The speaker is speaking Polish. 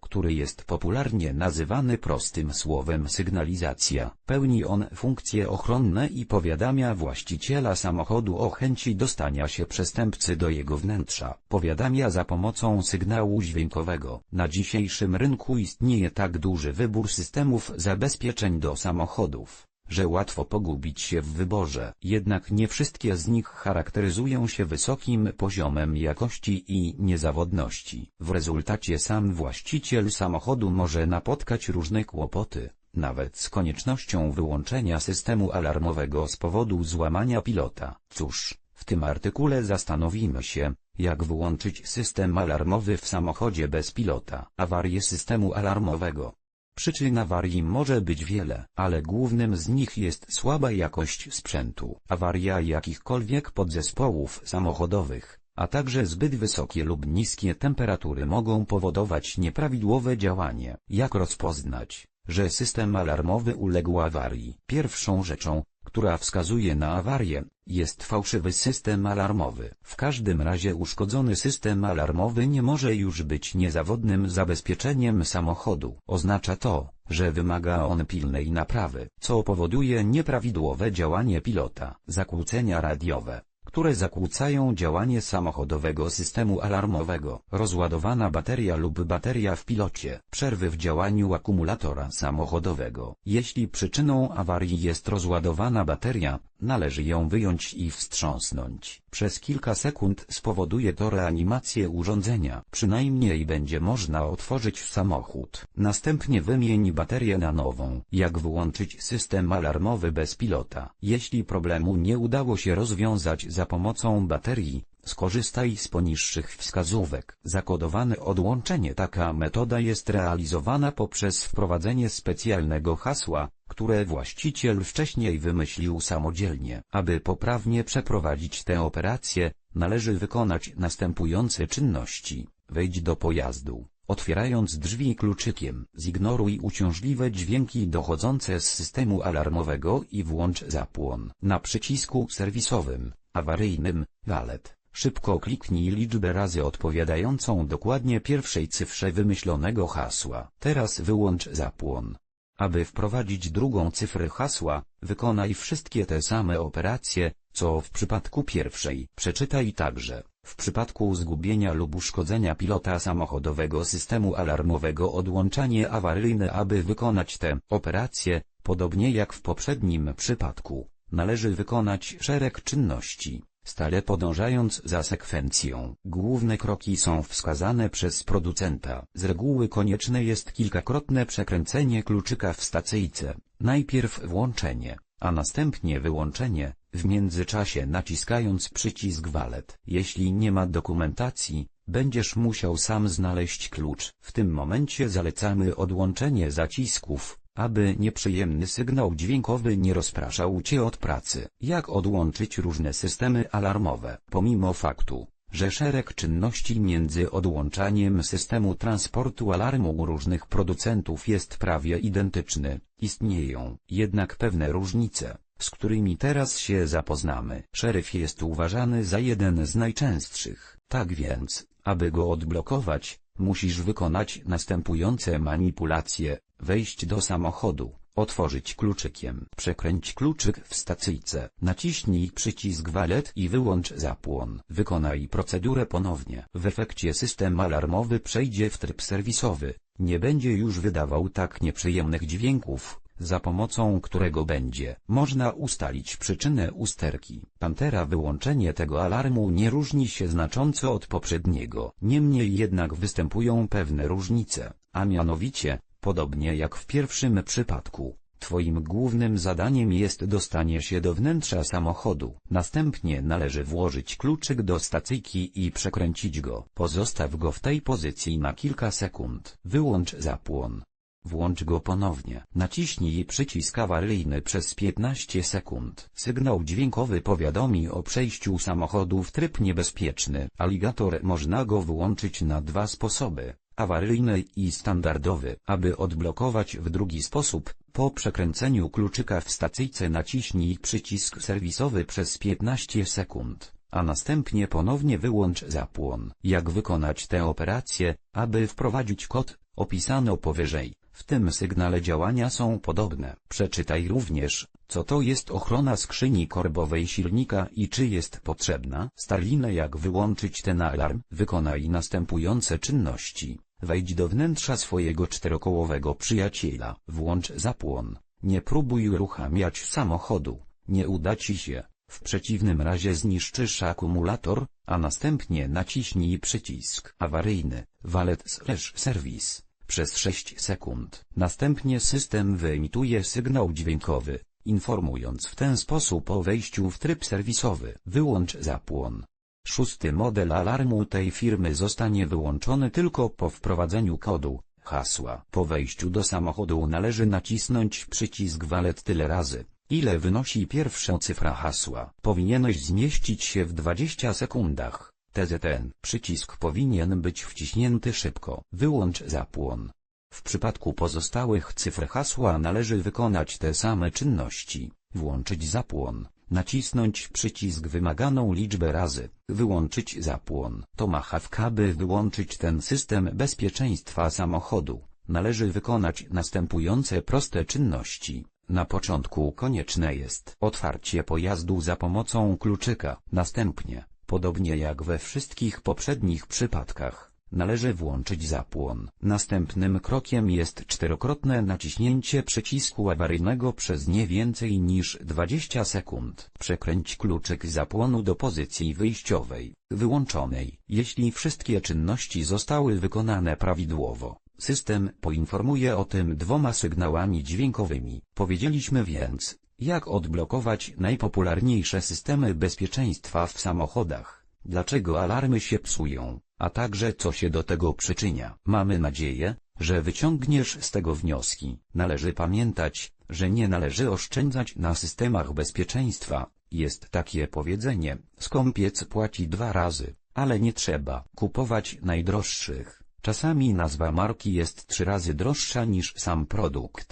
który jest popularnie nazywany prostym słowem sygnalizacja. Pełni on funkcje ochronne i powiadamia właściciela samochodu o chęci dostania się przestępcy do jego wnętrza. Powiadamia za pomocą sygnału dźwiękowego. Na dzisiejszym rynku istnieje tak duży wybór systemów zabezpieczeń do samochodów że łatwo pogubić się w wyborze. Jednak nie wszystkie z nich charakteryzują się wysokim poziomem jakości i niezawodności. W rezultacie sam właściciel samochodu może napotkać różne kłopoty, nawet z koniecznością wyłączenia systemu alarmowego z powodu złamania pilota. Cóż, w tym artykule zastanowimy się, jak wyłączyć system alarmowy w samochodzie bez pilota. Awarię systemu alarmowego. Przyczyn awarii może być wiele, ale głównym z nich jest słaba jakość sprzętu, awaria jakichkolwiek podzespołów samochodowych, a także zbyt wysokie lub niskie temperatury mogą powodować nieprawidłowe działanie. Jak rozpoznać, że system alarmowy uległ awarii? Pierwszą rzeczą, która wskazuje na awarię, jest fałszywy system alarmowy. W każdym razie uszkodzony system alarmowy nie może już być niezawodnym zabezpieczeniem samochodu. Oznacza to, że wymaga on pilnej naprawy, co powoduje nieprawidłowe działanie pilota, zakłócenia radiowe które zakłócają działanie samochodowego systemu alarmowego, rozładowana bateria lub bateria w pilocie, przerwy w działaniu akumulatora samochodowego. Jeśli przyczyną awarii jest rozładowana bateria, należy ją wyjąć i wstrząsnąć. Przez kilka sekund spowoduje to reanimację urządzenia. Przynajmniej będzie można otworzyć samochód. Następnie wymień baterię na nową. Jak wyłączyć system alarmowy bez pilota? Jeśli problemu nie udało się rozwiązać za pomocą baterii, skorzystaj z poniższych wskazówek. Zakodowane odłączenie Taka metoda jest realizowana poprzez wprowadzenie specjalnego hasła, które właściciel wcześniej wymyślił samodzielnie. Aby poprawnie przeprowadzić tę operację, należy wykonać następujące czynności. Wejdź do pojazdu. Otwierając drzwi kluczykiem, zignoruj uciążliwe dźwięki dochodzące z systemu alarmowego i włącz zapłon. Na przycisku serwisowym, awaryjnym, walet, szybko kliknij liczbę razy odpowiadającą dokładnie pierwszej cyfrze wymyślonego hasła. Teraz wyłącz zapłon. Aby wprowadzić drugą cyfrę hasła, wykonaj wszystkie te same operacje, co w przypadku pierwszej. Przeczytaj także, w przypadku zgubienia lub uszkodzenia pilota samochodowego systemu alarmowego odłączanie awaryjne aby wykonać tę operację, podobnie jak w poprzednim przypadku, należy wykonać szereg czynności stale podążając za sekwencją. Główne kroki są wskazane przez producenta. Z reguły konieczne jest kilkakrotne przekręcenie kluczyka w stacyjce. Najpierw włączenie, a następnie wyłączenie, w międzyczasie naciskając przycisk walet. Jeśli nie ma dokumentacji, będziesz musiał sam znaleźć klucz. W tym momencie zalecamy odłączenie zacisków, aby nieprzyjemny sygnał dźwiękowy nie rozpraszał Cię od pracy. Jak odłączyć różne systemy alarmowe? Pomimo faktu, że szereg czynności między odłączaniem systemu transportu alarmu różnych producentów jest prawie identyczny, istnieją jednak pewne różnice, z którymi teraz się zapoznamy. Szeryf jest uważany za jeden z najczęstszych, tak więc, aby go odblokować, musisz wykonać następujące manipulacje, wejść do samochodu, otworzyć kluczykiem, przekręć kluczyk w stacyjce, naciśnij przycisk walet i wyłącz zapłon. Wykonaj procedurę ponownie. W efekcie system alarmowy przejdzie w tryb serwisowy, nie będzie już wydawał tak nieprzyjemnych dźwięków, za pomocą którego będzie można ustalić przyczynę usterki. Pantera wyłączenie tego alarmu nie różni się znacząco od poprzedniego. Niemniej jednak występują pewne różnice, a mianowicie, podobnie jak w pierwszym przypadku, Twoim głównym zadaniem jest dostanie się do wnętrza samochodu. Następnie należy włożyć kluczyk do stacyjki i przekręcić go. Pozostaw go w tej pozycji na kilka sekund. Wyłącz zapłon. Włącz go ponownie. Naciśnij przycisk awaryjny przez 15 sekund. Sygnał dźwiękowy powiadomi o przejściu samochodu w tryb niebezpieczny. Aligator można go wyłączyć na dwa sposoby. Awaryjny i standardowy. Aby odblokować w drugi sposób, po przekręceniu kluczyka w stacyjce naciśnij przycisk serwisowy przez 15 sekund, a następnie ponownie wyłącz zapłon. Jak wykonać tę operację, aby wprowadzić kod, opisano powyżej. W tym sygnale działania są podobne. Przeczytaj również, co to jest ochrona skrzyni korbowej silnika i czy jest potrzebna. Starlinę jak wyłączyć ten alarm. Wykonaj następujące czynności. Wejdź do wnętrza swojego czterokołowego przyjaciela. Włącz zapłon. Nie próbuj uruchamiać samochodu. Nie uda ci się. W przeciwnym razie zniszczysz akumulator, a następnie naciśnij przycisk awaryjny, wallet slash service, przez 6 sekund. Następnie system wyemituje sygnał dźwiękowy, informując w ten sposób o wejściu w tryb serwisowy. Wyłącz zapłon. Szósty model alarmu tej firmy zostanie wyłączony tylko po wprowadzeniu kodu, hasła. Po wejściu do samochodu należy nacisnąć przycisk wallet tyle razy, ile wynosi pierwsza cyfra hasła. Powinieneś zmieścić się w 20 sekundach. TZN. Przycisk powinien być wciśnięty szybko. Wyłącz zapłon. W przypadku pozostałych cyfr hasła należy wykonać te same czynności. Włączyć zapłon. Nacisnąć przycisk wymaganą liczbę razy. Wyłączyć zapłon. To machawka by wyłączyć ten system bezpieczeństwa samochodu. Należy wykonać następujące proste czynności. Na początku konieczne jest otwarcie pojazdu za pomocą kluczyka. Następnie, podobnie jak we wszystkich poprzednich przypadkach, należy włączyć zapłon. Następnym krokiem jest czterokrotne naciśnięcie przycisku awaryjnego przez nie więcej niż 20 sekund. Przekręć kluczyk zapłonu do pozycji wyjściowej, wyłączonej. Jeśli wszystkie czynności zostały wykonane prawidłowo, system poinformuje o tym dwoma sygnałami dźwiękowymi. Powiedzieliśmy więc, jak odblokować najpopularniejsze systemy bezpieczeństwa w samochodach, dlaczego alarmy się psują, a także co się do tego przyczynia. Mamy nadzieję, że wyciągniesz z tego wnioski. Należy pamiętać, że nie należy oszczędzać na systemach bezpieczeństwa. Jest takie powiedzenie, skąpiec płaci dwa razy, ale nie trzeba kupować najdroższych. Czasami nazwa marki jest trzy razy droższa niż sam produkt.